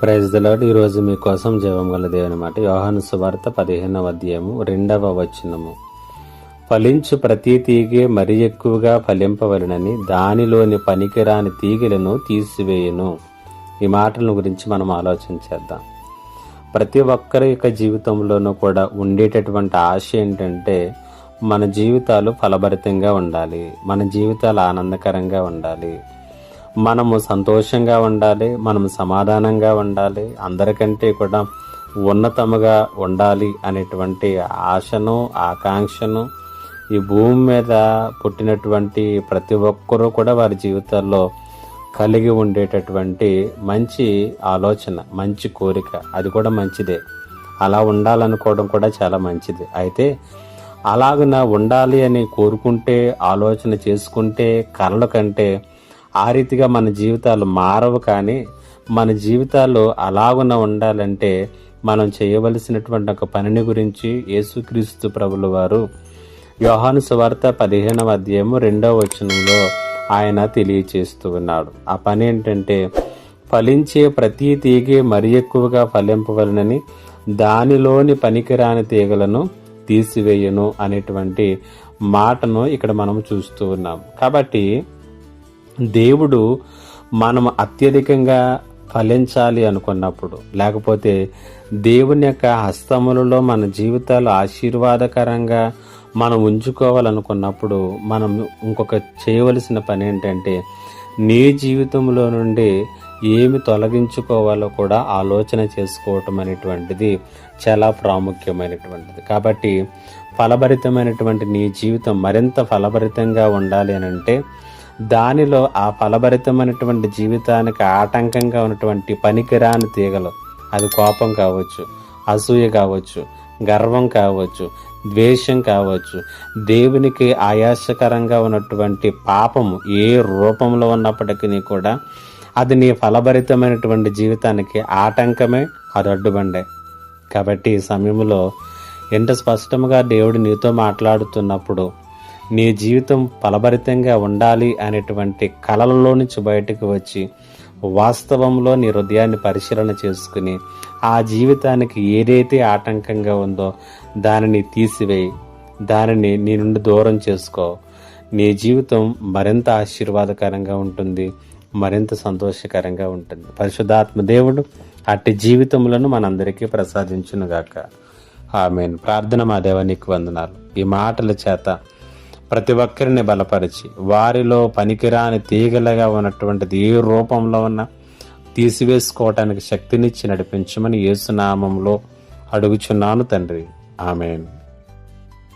Praise the Lord ఈరోజు మీకోసం జీవం గల దేవుని మాట యోహాను సువార్త పదిహేనవ అధ్యాయము రెండవ వచనము. ఫలించు ప్రతి తీగే మరి ఎక్కువగా ఫలింపవలనని దానిలోని పనికిరాని తీగలను తీసివేయను. ఈ మాటలను గురించి మనం ఆలోచన చేద్దాం. ప్రతి ఒక్కరి యొక్క జీవితంలోనూ కూడా ఉండేటటువంటి ఆశ ఏంటంటే మన జీవితాలు ఫలభరితంగా ఉండాలి. మన జీవితాలు ఆనందకరంగా ఉండాలి. మనము సంతోషంగా ఉండాలి మనము సమాధానంగా ఉండాలి అందరికంటే కూడా ఉన్నతముగా ఉండాలి అనేటువంటి ఆశను ఆకాంక్షను ఈ భూమి మీద పుట్టినటువంటి ప్రతి ఒక్కరూ కూడా వారి జీవితాల్లో కలిగి ఉండేటటువంటి మంచి ఆలోచన మంచి కోరిక. అది కూడా మంచిదే. అలా ఉండాలనుకోవడం కూడా చాలా మంచిది. అయితే అలాగ ఉండాలి అని కోరుకుంటే ఆలోచన చేసుకుంటే కలల కంటే ఆ రీతిగా మన జీవితాలు మారవు కానీ మన జీవితాలు అలాగున ఉండాలంటే మనం చేయవలసినటువంటి ఒక పనిని గురించి యేసుక్రీస్తు ప్రభుల వారు యోహాను సువార్త పదిహేనవ అధ్యాయము రెండవ వచనంలో ఆయన తెలియచేస్తూ ఉన్నాడు. ఆ పని ఏంటంటే ఫలించే ప్రతి తీగే మరి ఎక్కువగా ఫలింపవలనని దానిలోని పనికిరాని తీగలను తీసివేయను అనేటువంటి మాటను ఇక్కడ మనం చూస్తూ ఉన్నాం. కాబట్టి దేవుడు మనం అత్యధికంగా ఫలించాలి అనుకున్నప్పుడు లేకపోతే దేవుని యొక్క హస్తములలో మన జీవితాలు ఆశీర్వాదకరంగా మనం ఉంచుకోవాలనుకున్నప్పుడు మనం ఇంకొక చేయవలసిన పని ఏంటంటే నీ జీవితంలో నుండి ఏమి తొలగించుకోవాలో కూడా ఆలోచన చేసుకోవటం అనేటువంటిది చాలా ప్రాముఖ్యమైనటువంటిది. కాబట్టి ఫలభరితమైనటువంటి నీ జీవితం మరింత ఫలభరితంగా ఉండాలి అని అంటే దానిలో ఆ ఫలభరితమైనటువంటి జీవితానికి ఆటంకంగా ఉన్నటువంటి పనికిరాని తీగలు. అది కోపం కావచ్చు అసూయ కావచ్చు గర్వం కావచ్చు ద్వేషం కావచ్చు. దేవునికి ఆయాసకరంగా ఉన్నటువంటి పాపము ఏ రూపంలో ఉన్నప్పటికీ కూడా అది నీ ఫలభరితమైనటువంటి జీవితానికి ఆటంకమే అది అడ్డుబండే. కాబట్టి ఈ సమయంలో ఎంత స్పష్టంగా దేవుడు నీతో మాట్లాడుతున్నప్పుడు నీ జీవితం ఫలభరితంగా ఉండాలి అనేటువంటి కళలలో నుంచి బయటకు వచ్చి వాస్తవంలో నీ హృదయాన్ని పరిశీలన చేసుకుని ఆ జీవితానికి ఏదైతే ఆటంకంగా ఉందో దానిని తీసివేయి. దానిని నీ నుండి దూరం చేసుకో. నీ జీవితం మరింత ఆశీర్వాదకరంగా ఉంటుంది మరింత సంతోషకరంగా ఉంటుంది. పరిశుద్ధాత్మ దేవుడు అట్టి జీవితములను మనందరికీ ప్రసాదించునుగాక. ఆమెను. ప్రార్థన మా దేవానికి వందనాలు. ఈ మాటల చేత ప్రతి ఒక్కరిని బలపరిచి వారిలో పనికిరాని తీగలగా ఉన్నటువంటిది ఏ రూపంలో ఉన్న తీసివేసుకోవటానికి శక్తినిచ్చి నడిపించమని యేసునామంలో అడుగుచున్నాను తండ్రి. ఆమెను.